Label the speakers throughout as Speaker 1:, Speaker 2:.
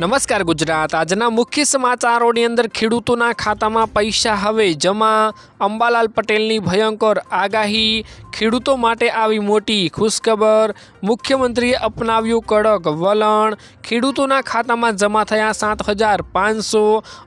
Speaker 1: નમસ્કાર ગુજરાત. આજના મુખ્ય સમાચારોની અંદર ખેડૂતોના ખાતામાં પૈસા હવે જમા. અંબાલાલ પટેલની ભયંકર આગાહી. ખેડૂતો માટે આવી મોટી ખુશખબર મુખ્યમંત્રીએ અપનાવ્યું કડક વલણ. ખેડૂતોના ખાતામાં જમા થયા સાત હજાર પાંચસો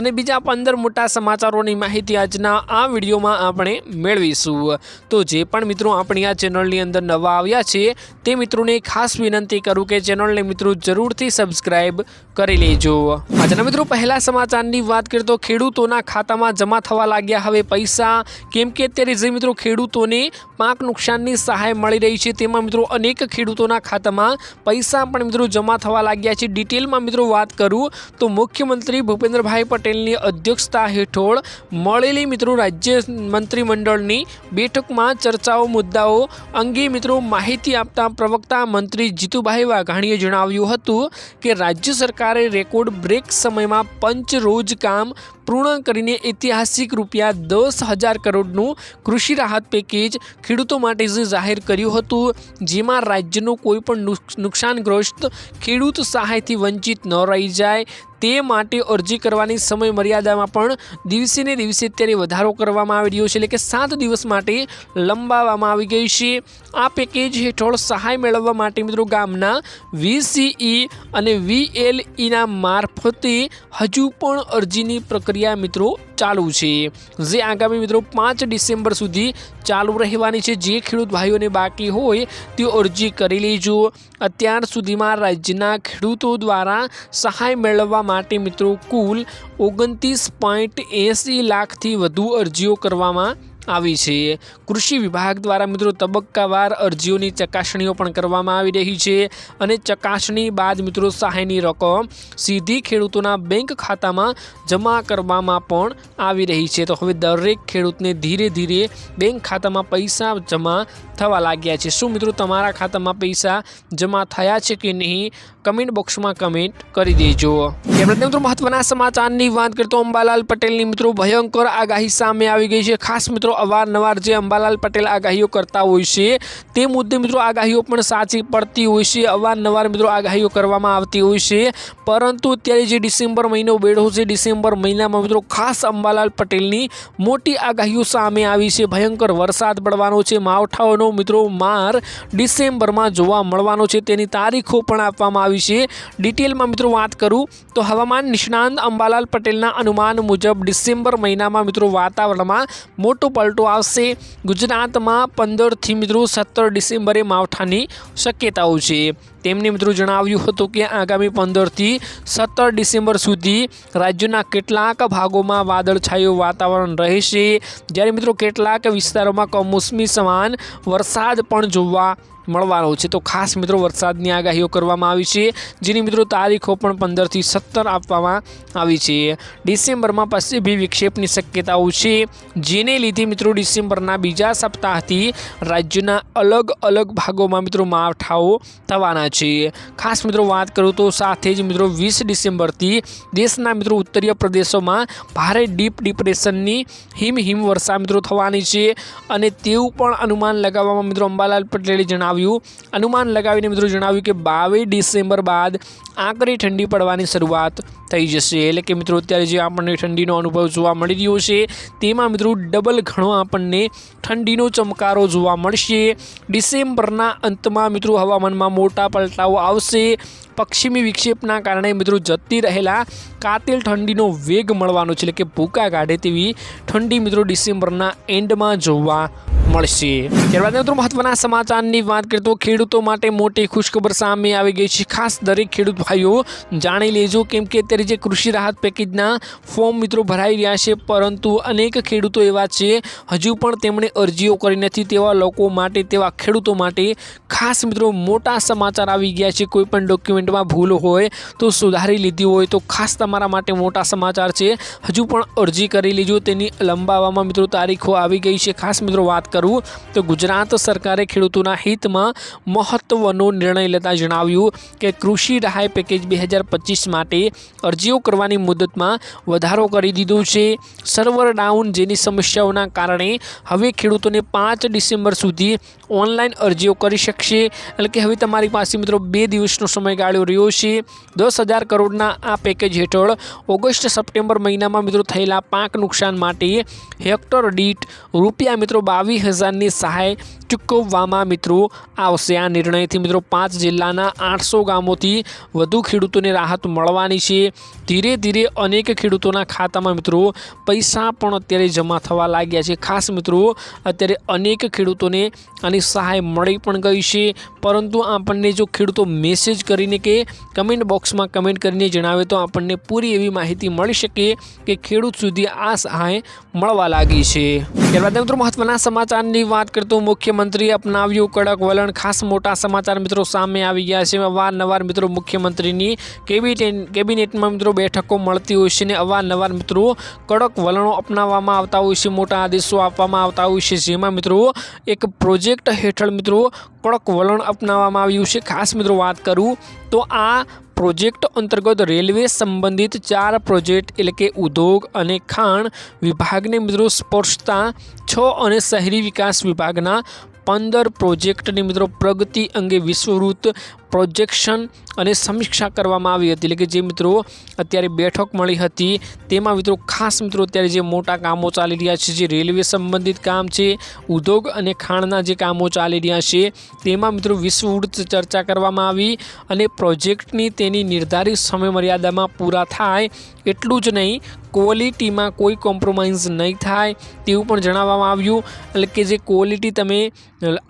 Speaker 1: અને બીજા પંદર મોટા સમાચારોની માહિતી આજના આ વિડીયોમાં આપણે મેળવીશું. તો જે પણ મિત્રો આપણી આ ચેનલની અંદર નવા આવ્યા છે, તે મિત્રોને ખાસ વિનંતી કરું કે ચેનલને મિત્રો જરૂરથી સબસ્ક્રાઇબ કરી લેજો. આજના મિત્રો પહેલા સમાચારની વાત કરીએ તો ખેડૂતોના ખાતામાં જમા થવા લાગ્યા હવે પૈસા. કેમ કે અત્યારે જે મિત્રો ખેડૂતોને પાક નુકસાનની સહાય મળી રહી છે. તેમાં મિત્રો અનેક ખેડૂતોના ખાતામાં પૈસા પણ મિત્રો જમા થવા લાગ્યા છે. ડિટેલમાં મિત્રો વાત કરું તો મુખ્યમંત્રી ભૂપેન્દ્રભાઈ પટેલની અધ્યક્ષતા હેઠળ મળેલી મિત્રો રાજ્ય મંત્રીમંડળની બેઠકમાં ચર્ચાઓ, મુદ્દાઓ અંગે મિત્રો માહિતી આપતા પ્રવક્તા મંત્રી જીતુભાઈ વાઘાણીએ જણાવ્યું હતું કે રાજ્ય સરકારે રેકોર્ડ બ્રેક સમયમાં પંચ રોજ કામ પૂર્ણ કરીને ઐતિહાસિક રૂપિયા દસ હજાર કરોડનું કૃષિ રાહત પેકેજ ખેડૂતો માટે જાહેર કર્યું હતું, જેમાં રાજ્યનું કોઈ પણ નુકસાનગ્રસ્ત ખેડૂત સહાયથી વંચિત ન રહી જાય તે માટે અરજી કરવાની સમય મર્યાદામાં પણ દિવસે ને દિવસે અત્યારે વધારો કરવામાં આવી રહ્યો છે. એટલે કે સાત દિવસ માટે લંબાવવામાં આવી ગઈ છે. આ પેકેજ હેઠળ સહાય મેળવવા માટે મિત્રો ગામના વીસીઈ અને વીએલઈના મારફતે હજુ પણ અરજીની પ્રક્રિયા મિત્રો ચાલુ છે. જે આગામી મિત્રો પાંચ ડિસેમ્બર સુધી ચાલુ રહેવાની છે. જે ખેડૂત ભાઈઓને બાકી હોય તે અરજી કરી લેજો. અત્યાર સુધીમાં રાજ્યના ખેડૂતો દ્વારા સહાય મેળવવા માટે મિત્રો કુલ ઓગણત્રીસ પોઈન્ટ એંસી લાખથી વધુ અરજીઓ કરવામાં આવી છે. કૃષિ વિભાગ દ્વારા મિત્રો તબક્કાવાર અરજીઓની ચકાસણીઓ પણ કરવામાં આવી રહી છે અને ચકાસણી બાદ મિત્રો સહાયની રકમ સીધી ખેડૂતોના બેંક ખાતામાં જમા કરવામાં પણ આવી રહી છે. તો હવે દરેક ખેડૂતને ધીરે ધીરે બેંક ખાતામાં પૈસા જમા થવા લાગ્યા છે. શું મિત્રો તમારા ખાતામાં પૈસા જમા થયા છે કે નહીં? કમેન્ટ બોક્સમાં કમેન્ટ કરી દેજો. ત્યારબાદ મિત્રો, મહત્વના સમાચારની વાત કરીએ તો અંબાલાલ પટેલની મિત્રો ભયંકર આગાહી સામે આવી ગઈ છે. ખાસ મિત્રો, અવારનવાર જે અંબાલાલ પટેલ આગાહીઓ કરતા હોય છે, તે મુદ્દે મિત્રો આગાહીઓ પણ સાચી પડતી હોય છે. અવારનવાર મિત્રો આગાહીઓ કરવામાં આવતી હોય છે. પરંતુ અત્યારે જે ડિસેમ્બર મહિનો બેઠો છે, ડિસેમ્બર મહિનામાં મિત્રો ખાસ અંબાલાલ પટેલની મોટી આગાહીઓ સામે આવી છે. ભયંકર વરસાદ પડવાનો છે, માવઠાઓનો મિત્રો માર ડિસેમ્બરમાં જોવા મળવાનો છે. તેની તારીખો પણ આપવામાં આવી છે ડિટેલમાં મિત્રો વાત કરું, તો હવામાન નિષ્ણાંત અંબાલાલ પટેલના અનુમાન મુજબ ડિસેમ્બર મહિનામાં મિત્રો વાતાવરણમાં મોટો પલટો આવશે. ગુજરાતમાં પંદરથી મિત્રો સત્તર ડિસેમ્બરે માવઠાની શક્યતાઓ છે. તેમણે મિત્રો જણાવ્યું હતું કે આગામી પંદરથી સત્તર ડિસેમ્બર સુધી રાજ્યના કેટલાક ભાગોમાં વાદળછાયું વાતાવરણ રહેશે. જ્યારે મિત્રો કેટલાક વિસ્તારોમાં કમોસમી સમાન વરસાદ પણ જોવા મળવાનો છે. તો ખાસ મિત્રો વરસાદની આગાહીઓ કરવામાં આવી છે, જેની મિત્રો તારીખો પણ પંદરથી સત્તર આપવામાં આવી છે. ડિસેમ્બરમાં પશ્ચિમી વિક્ષેપની શક્યતાઓ છે, જેને લીધે મિત્રો ડિસેમ્બરના બીજા સપ્તાહથી રાજ્યના અલગ અલગ ભાગોમાં મિત્રો માવઠાઓ થવાના છે ખાસ મિત્રો વાત કરું તો સાથે જ મિત્રો વીસ ડિસેમ્બરથી દેશના મિત્રો ઉત્તરીય પ્રદેશોમાં ભારે ડીપ ડિપ્રેશનની હિમ હિમવર્ષા મિત્રો થવાની છે અને તેવું પણ અનુમાન લગાવવામાં મિત્રો અંબાલાલ પટેલે જણાવ્યું. અનુમાન લગાવીને મિત્રો જણાવ્યું કે બાવીસ ડિસેમ્બર બાદ આકરી ઠંડી પડવાની શરૂઆત થઈ જશે. એટલે કે મિત્રો અત્યારે જે આપણને ઠંડીનો અનુભવ જોવા મળી રહ્યો છે, તેમાં મિત્રો ડબલ ઘણો આપણને ઠંડીનો ચમકારો જોવા મળશે. ડિસેમ્બરના અંતમાં મિત્રો હવામાનમાં મોટા પલટાઓ આવશે. પશ્ચિમી વિક્ષેપના કારણે મિત્રો જતી રહેલા કાતિલ ઠંડીનો વેગ મળવાનો છે. એટલે કે ભૂકા કાઢે તેવી ઠંડી મિત્રો ડિસેમ્બરના એન્ડમાં જોવા મળશે. ત્યારબાદ મિત્રો મહત્વના સમાચારની વાત કરીએ તો ખેડૂતો માટે મોટી ખુશખબર સામે આવી ગઈ છે. ખાસ દરેક ખેડૂત ભાઈઓ જાણી લેજો કેમ કે અત્યારે જે કૃષિ રાહત પેકેજના ફોર્મ મિત્રો ભરાઈ રહ્યા છે, પરંતુ અનેક ખેડૂતો એવા છે, હજુ પણ તેમણે અરજીઓ કરી નથી. તેવા લોકો માટે, તેવા ખેડૂતો માટે ખાસ મિત્રો મોટા સમાચાર આવી ગયા છે. કોઈ પણ ડોક્યુમેન્ટમાં ભૂલ હોય તો સુધારી લીધી હોય તો ખાસ તમારા માટે મોટા સમાચાર છે. હજુ પણ અરજી કરી લેજો. તેની લંબાવવામાં મિત્રો તારીખો આવી ગઈ છે. ખાસ મિત્રો વાત કરું તો ગુજરાત સરકારે ખેડૂતોના હિતમાં મહત્વનો નિર્ણય લેતા જણાવ્યું કે કૃષિ રહાય પેકેજ બે માટે અરજીઓ કરવાની મુદતમાં વધારો કરી દીધો છે. સર્વર ડાઉન જેની સમસ્યાઓના કારણે હવે ખેડૂતોને પાંચ ડિસેમ્બર સુધી ઓનલાઈન અરજીઓ કરી શકશે. એટલે કે હવે તમારી પાસે મિત્રો બે દિવસનો સમયગાળો ચાલ્યો રહ્યો છે. દસ હજાર કરોડના આ પેકેજ હેઠળ ઓગસ્ટ સપ્ટેમ્બર મહિનામાં મિત્રો થયેલા પાક નુકસાન માટે હેક્ટર દીઠ રૂપિયા મિત્રો બાવીસ હજારની સહાય ચૂકવવામાં મિત્રો આવશે. આ નિર્ણયથી મિત્રો પાંચ જિલ્લાના આઠસો ગામોથી વધુ ખેડૂતોને રાહત મળવાની છે. ધીરે ધીરે અનેક ખેડૂતોના ખાતામાં મિત્રો પૈસા પણ અત્યારે જમા થવા લાગ્યા છે. ખાસ મિત્રો અત્યારે અનેક ખેડૂતોને આની સહાય મળી પણ ગઈ છે. પરંતુ આપણને જો ખેડૂતો મેસેજ કરીને કે કમેન્ટ બોક્સમાં કમેન્ટ કરીને જણાવે તો આપણને પૂરી એવી માહિતી મળી શકે કે ખેડૂત સુધી આ સહાય મળવા લાગી છે. ત્યારબાદ મિત્રો મહત્વના સમાચારની વાત કરતો મુખ્યમંત્રીએ અપનાવ્યું કડક વલણ. ખાસ મોટા સમાચાર મિત્રો સામે આવી ગયા છે. અવારનવાર મિત્રો મુખ્યમંત્રીની કેબિનેટ કેબિનેટમાં મિત્રો બેઠકો મળતી હોય છે ને અવારનવાર મિત્રો કડક વલણો અપનાવવામાં આવતા હોય છે, મોટા આદેશો આપવામાં આવતા હોય છે. જેમાં મિત્રો એક પ્રોજેક્ટ હેઠળ મિત્રો કડક વલણ અપનાવવામાં આવ્યું છે. ખાસ મિત્રો વાત કરું તો આ પ્રોજેક્ટ અંતર્ગત રેલવે સંબંધિત ચાર પ્રોજેક્ટ એટલે કે ઉદ્યોગ અને ખાણ વિભાગને મિત્રો સ્પર્શતા છ અને શહેરી વિકાસ વિભાગના પંદર પ્રોજેક્ટની મિત્રો પ્રગતિ અંગે વિશ્વવૃત્ત પ્રોજેક્શન અને સમીક્ષા કરવામાં આવી હતી. એટલે કે જે મિત્રો અત્યારે બેઠક મળી હતી, તેમાં મિત્રો ખાસ મિત્રો અત્યારે જે મોટા કામો ચાલી રહ્યા છે, જે રેલવે સંબંધિત કામ છે, ઉદ્યોગ અને ખાણના જે કામો ચાલી રહ્યા છે, તેમાં મિત્રો વિશ્વવૃત ચર્ચા કરવામાં આવી અને પ્રોજેક્ટની તેની નિર્ધારિત સમયમર્યાદામાં પૂરા થાય એટલું જ નહીં, ક્વોલિટીમાં કોઈ કોમ્પ્રોમાઇઝ નહીં થાય તેવું પણ જણાવવામાં આવ્યું. એટલે કે જે ક્વોલિટી તમે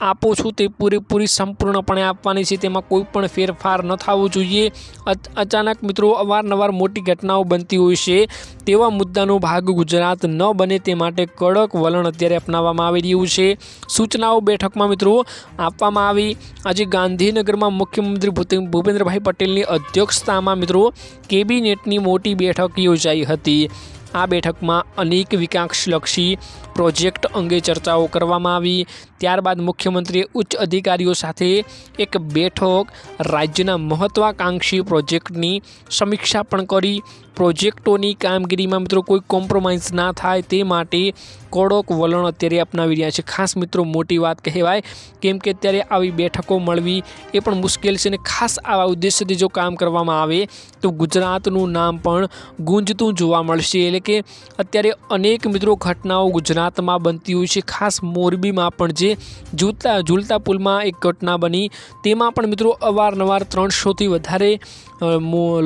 Speaker 1: આપો છો તે પૂરેપૂરી સંપૂર્ણપણે આપવાની છે, તેમાં કોઈ પણ ફેરફાર ન થવો જોઈએ. અચ- અચાનક મિત્રો અવારનવાર મોટી ઘટનાઓ બનતી હોય છે. તેવા મુદ્દાનો ભાગ ગુજરાત ન બને તે માટે કડક વલણ અત્યારે અપનાવવામાં આવી રહ્યું છે. સૂચનાઓ બેઠકમાં મિત્રો આપવામાં આવી. આજે ગાંધીનગરમાં મુખ્યમંત્રી ભૂપેન્દ્રભાઈ પટેલની અધ્યક્ષતામાં મિત્રો કેબિનેટની મોટી બેઠક યોજાઈ હતી. આ બેઠકમાં અનેક વિકાસલક્ષી પ્રોજેક્ટ અંગે ચર્ચાઓ કરવામાં આવી. ત્યારબાદ મુખ્યમંત્રીએ ઉચ્ચ અધિકારીઓ સાથે એક બેઠક રાજ્યના મહત્વાકાંક્ષી પ્રોજેક્ટની સમીક્ષા પણ કરી. પ્રોજેક્ટોની કામગીરીમાં મિત્રો કોઈ કોમ્પ્રોમાઇઝ ના થાય તે માટે કડક વલણ અત્યારે અપનાવી રહ્યા છે. ખાસ મિત્રો મોટી વાત કહેવાય કેમ કે અત્યારે આવી બેઠકો મળવી એ પણ મુશ્કેલ છે અને ખાસ આવા ઉદ્દેશ્યથી જો કામ કરવામાં આવે તો ગુજરાતનું નામ પણ ગુંજતું જોવા મળશે. એટલે કે અત્યારે અનેક મિત્રો ઘટનાઓ ગુજરાતમાં બનતી હોય છે. ખાસ મોરબીમાં પણ જે ઝૂલતા ઝૂલતા પુલમાં એક ઘટના બની, તેમાં પણ મિત્રો અવારનવાર ત્રણસોથી વધારે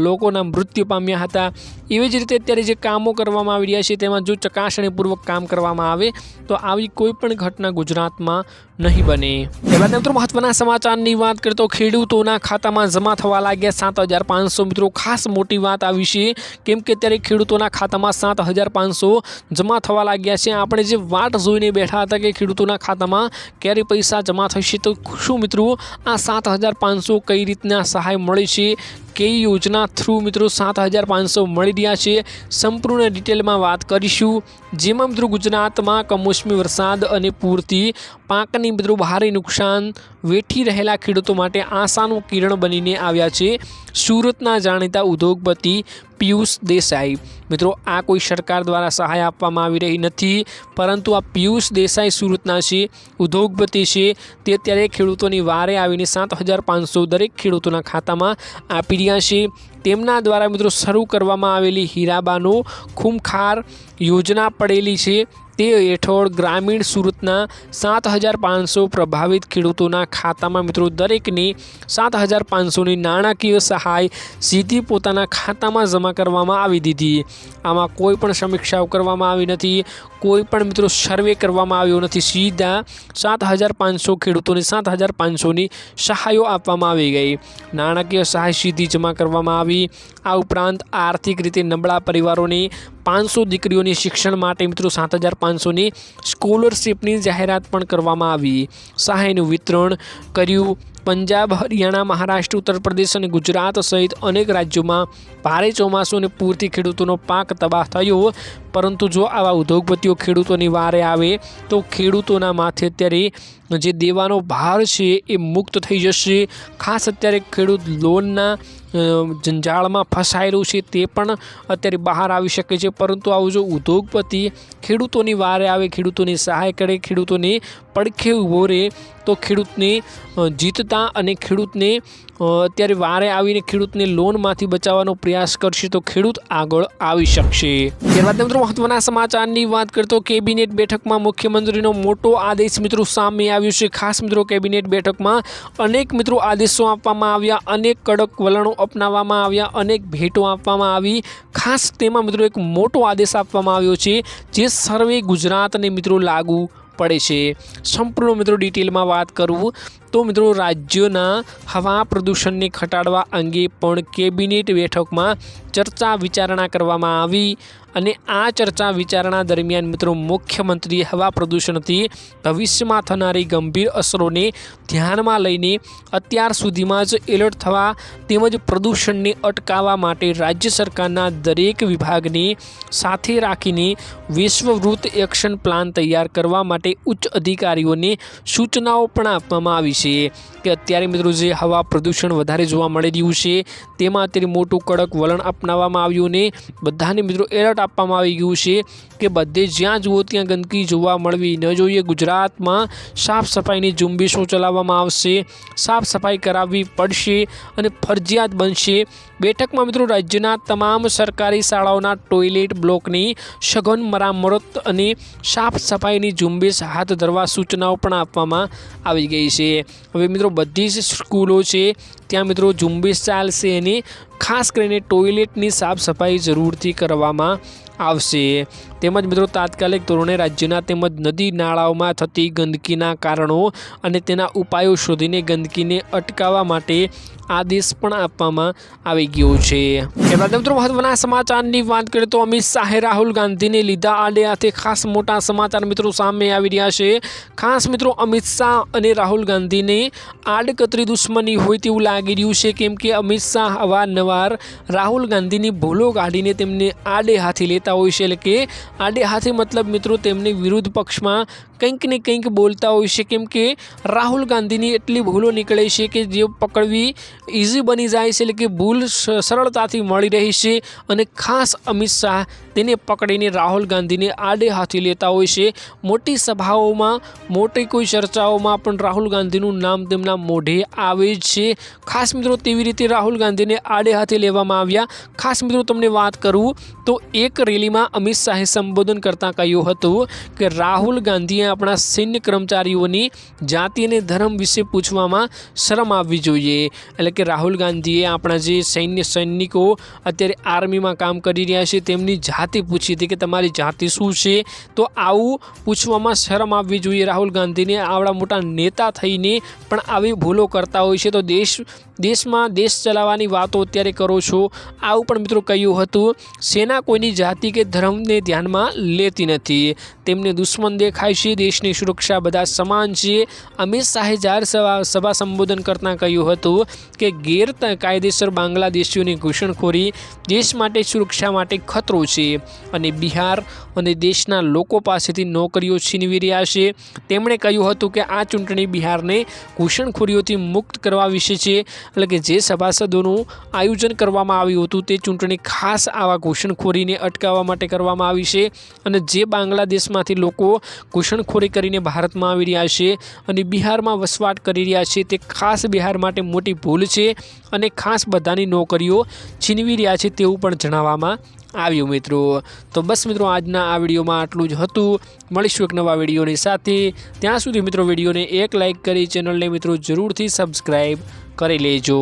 Speaker 1: લોકોના મૃત્યુ પામ્યા હતા. એવી જ રીતે અત્યારે જે કામો કરવામાં આવી રહ્યા છે, તેમાં જો ચકાસણીપૂર્વક કામ કરવામાં આવે, તો આવી કોઈ પણ ઘટના ગુજરાતમાં નહીં બને. ત્યારબાદ મિત્રો મહત્વના સમાચારની વાત કરીએ તો ખેડૂતોના ખાતામાં જમા થવા લાગ્યા સાત હજાર પાંચસો મિત્રો. ખાસ મોટી વાત આવી છે, કેમ કે અત્યારે ખેડૂતોના ખાતામાં સાત હજાર પાંચસો જમા થવા લાગ્યા છે. આપણે જે વાટ જોઈને બેઠા હતા કે ખેડૂતોના ખાતામાં ક્યારે પૈસા જમા થશે, તો શું મિત્રો આ સાત હજાર પાંચસો કઈ રીતના સહાય મળે છે? કઈ યોજના થ્રુ મિત્રો સાત હજાર પાંચસો મળી રહ્યા છે. સંપૂર્ણ ડિટેલમાં વાત કરીશું. જેમાં મિત્રો ગુજરાતમાં કમોસમી વરસાદ અને પૂરથી પાકની મિત્રો ભારે નુકસાન, વેઠી રહેલા ખેડૂતો માટે આશાનું કિરણ બનીને આવ્યા છે. સુરતના જાણીતા ઉદ્યોગપતિ પિયુષ દેસાઈ. મિત્રો, આ કોઈ સરકાર દ્વારા સહાય આપવામાં આવી રહી નથી, પરંતુ આ પિયુષ દેસાઈ સુરતના છે, ઉદ્યોગપતિ છે. તે અત્યારે ખેડૂતોની વારે આવીને સાત હજાર પાંચસો દરેક ખેડૂતોના ખાતામાં આપી રહ્યા છે. તેમના દ્વારા મિત્રો શરૂ કરવામાં આવેલી હીરાબાનો ખૂમખાર યોજના પડેલી છે. તે હેઠળ ગ્રામીણ સુરતના સાત હજાર પાંચસો પ્રભાવિત ખેડૂતોના ખાતામાં મિત્રો દરેકને સાત હજાર પાંચસોની નાણાકીય સહાય સીધી પોતાના ખાતામાં જમા કરવામાં આવી દીધી. આમાં કોઈ પણ સમીક્ષાઓ કરવામાં આવી નથી, કોઈ પણ મિત્રો સર્વે કરવામાં આવ્યો નથી. સીધા સાત હજાર પાંચસો ખેડૂતોને સાત હજાર પાંચસોની સહાયો આપવામાં આવી ગઈ. નાણાકીય સહાય સીધી જમા કરવામાં આવી. આ ઉપરાંત આર્થિક રીતે નબળા પરિવારોને પાંચસો દીકરીઓની શિક્ષણ માટે મિત્રો સાત હજાર પાંચસોની સ્કોલરશીપની જાહેરાત પણ કરવામાં આવી. સહાયનું વિતરણ કર્યું. પંજાબ, હરિયાણા, મહારાષ્ટ્ર, ઉત્તર પ્રદેશ અને ગુજરાત સહિત અનેક રાજ્યોમાં ભારે ચોમાસું અને પૂરથી ખેડૂતોનો પાક તબાહ થયો. પરંતુ જો આવા ઉદ્યોગપતિઓ ખેડૂતોની વારે આવે, તો ખેડૂતોના માથે અત્યારે જે દેવાનો ભાર છે એ મુક્ત થઈ જશે. ખાસ અત્યારે ખેડૂત લોનના જંજાળમાં ફસાયેલું છે તે પણ અત્યારે બહાર આવી શકે છે. પરંતુ આવું જો ઉદ્યોગપતિ ખેડૂતોની વારે આવે, ખેડૂતોની સહાય કરે, ખેડૂતોને પડખે ઊભો રહે તો ખેડૂતને જીતતા અને ખેડૂતને અત્યારે વારે આવીને ખેડૂતને લોનમાંથી બચાવવાનો પ્રયાસ કરશે તો ખેડૂત આગળ આવી શકશે. ત્યારબાદ મિત્રો મહત્વના સમાચારની વાત કરતો કેબિનેટ બેઠકમાં મુખ્યમંત્રીનો મોટો આદેશ મિત્રો સામે આવ્યો છે. ખાસ મિત્રો કેબિનેટ બેઠકમાં અનેક મિત્રો આદેશો આપવામાં આવ્યા, અનેક કડક વલણો અપનાવવામાં આવ્યા, અનેક ભેટો આપવામાં આવી. ખાસ તેમાં મિત્રો એક મોટો આદેશ આપવામાં આવ્યો છે, જે સર્વે ગુજરાતને મિત્રો લાગુ પડે છે. સંપૂર્ણ મિત્રો ડિટેલમાં વાત કરું. તો મિત્રો રાજ્યોના હવા પ્રદૂષણને ઘટાડવા અંગે પણ કેબિનેટ બેઠકમાં ચર્ચા વિચારણા કરવામાં આવી. અને આ ચર્ચા વિચારણા દરમિયાન મિત્રો મુખ્યમંત્રીએ હવા પ્રદૂષણથી ભવિષ્યમાં થનારી ગંભીર અસરોને ધ્યાનમાં લઈને અત્યાર સુધીમાં જ એલર્ટ થવા તેમજ પ્રદૂષણને અટકાવવા માટે રાજ્ય સરકારના દરેક વિભાગને સાથે રાખીને વિશ્વવૃત્ત એક્શન પ્લાન તૈયાર કરવા માટે ઉચ્ચ અધિકારીઓને સૂચનાઓ પણ આપવામાં આવી છે કે અત્યારે મિત્રો જે હવા પ્રદૂષણ વધારે જોવા મળી રહ્યું છે તેમાં અત્યારે મોટું કડક વલણ અપનાવવામાં આવ્યું ને બધાને મિત્રો એલર્ટ આપવામાં આવી ગયું છે કે બધે જ્યાં જુઓ ત્યાં ગંદકી જોવા મળવી ન જોઈએ. ગુજરાતમાં સાફ સફાઈની ઝુંબેશો ચલાવવામાં આવશે. સાફ સફાઈ કરાવવી પડશે અને ફરજિયાત બનશે. બેઠકમાં મિત્રો રાજ્યના તમામ સરકારી શાળાઓના ટોયલેટ બ્લોકની સઘન મરામત અને સાફ સફાઈની ઝુંબેશ હાથ ધરવા સૂચનાઓ પણ આપવામાં આવી ગઈ છે. હવે મિત્રો બધી જ સ્કૂલો છે ત્યાં મિત્રો ઝુંબેશ ચાલશે અને ખાસ કરીને ટોયલેટની સાફ સફાઈ જરૂરથી કરવામાં આવશે. તેમજ મિત્રો તાત્કાલિક ધોરણે રાજ્યના તેમજ નદી નાળાઓમાં થતી ગંદકીના કારણો અને તેના ઉપાયો શોધીને ગંદકીને અટકાવવા માટે આદેશ પણ આપવામાં આવી ગયો છે. ત્યારબાદ મિત્રો મહત્વના સમાચારની વાત કરીએ તો અમિત શાહે રાહુલ ગાંધીને લીધા આડે ખાસ મોટા સમાચાર મિત્રો સામે આવી રહ્યા છે. ખાસ મિત્રો અમિત શાહ અને રાહુલ ગાંધીને આડકતરી દુશ્મની હોય તેવું લાગી રહ્યું છે. કેમ કે અમિત શાહ અવારનવાર રાહુલ ગાંધીની ભૂલો કાઢીને તેમને આડે હાથે લેતા હોય છે. એટલે કે આડે હાથે મતલબ મિત્રો તેમની વિરુદ્ધ પક્ષમાં કંઈક ને કંઈક બોલતા હોય છે. કેમ કે રાહુલ ગાંધીની એટલી ભૂલો નીકળે છે કે જે પકડવી ઇઝી બની જાય છે એટલે કે ભૂલ સરળતાથી મળી રહી છે અને ખાસ અમિત શાહ તેને પકડીને રાહુલ ગાંધીને આડે હાથી લેતા હોય છે. મોટી સભાઓમાં, મોટી કોઈ ચર્ચાઓમાં પણ રાહુલ ગાંધીનું નામ તેમના મોઢે આવે જ છે. ખાસ મિત્રો, તેવી રીતે રાહુલ ગાંધીને આડે હાથે લેવામાં આવ્યા. ખાસ મિત્રો, તમને વાત કરું તો એક રેલીમાં અમિત શાહે સંબોધન કરતાં કહ્યું હતું કે રાહુલ ગાંધીએ આપણા સૈન્ય કર્મચારીઓની જાતિ અને ધર્મ વિશે પૂછવામાં શરમ આવવી જોઈએ. એટલે કે રાહુલ ગાંધીએ આપણા જે સૈન્ય સૈનિકો અત્યારે આર્મીમાં કામ કરી રહ્યા છે, તેમની જાતિ પૂછી હતી કે તમારી જાતિ શું છે? તો આવું પૂછવામાં શરમ આવવી જોઈએ રાહુલ ગાંધીને. આવડા મોટા નેતા થઈને પણ આવી ભૂલો કરતા હોય છે. તો દેશ, દેશમાં દેશ ચલાવવાની વાતો અત્યારે કરો છો. આવું પણ મિત્રો કહ્યું હતું. સેના કોઈની જાતિ કે ધર્મને ધ્યાનમાં લેતી નથી. તેમને દુશ્મન દેખાય છે. દેશની સુરક્ષા બધા સમાન છે. અમિત શાહે જાહેર સભા સભા સંબોધન કરતાં કહ્યું હતું કે ગેર કાયદેસર બાંગ્લાદેશીઓની ઘૂસણખોરી દેશ માટે સુરક્ષા માટે ખતરો છે અને બિહાર અને દેશના લોકો પાસેથી નોકરીઓ છીનવી રહ્યા છે. તેમણે કહ્યું હતું કે આ ચૂંટણી બિહારને ઘૂસણખોરીઓથી મુક્ત કરવા વિશે છે, એટલે કે જે સભાસદોનું આયોજન કરવામાં આવ્યું હતું તે ચૂંટણી ખાસ આવા ઘૂસણખોરીને અટકાવવા માટે કરવામાં આવી છે અને જે બાંગ્લાદેશમાંથી લોકો ઘૂસણખોરી કરીને ભારતમાં આવી રહ્યા છે અને બિહારમાં વસવાટ કરી રહ્યા છે તે ખાસ બિહાર માટે મોટી ભૂલ છે અને ખાસ બધાની નોકરીઓ છીનવી રહ્યા છે તેવું પણ જણાવવામાં આવ્યું, મિત્રો. તો બસ, મિત્રો, આજના આ વિડીયોમાં આટલું જ હતું. મળીશું એક નવા વિડીયોની સાથે. ત્યાં સુધી, મિત્રો, વિડીયોને એક લાઇક કરી ચેનલને, મિત્રો, જરૂરથી સબસ્ક્રાઈબ કરી લેજો.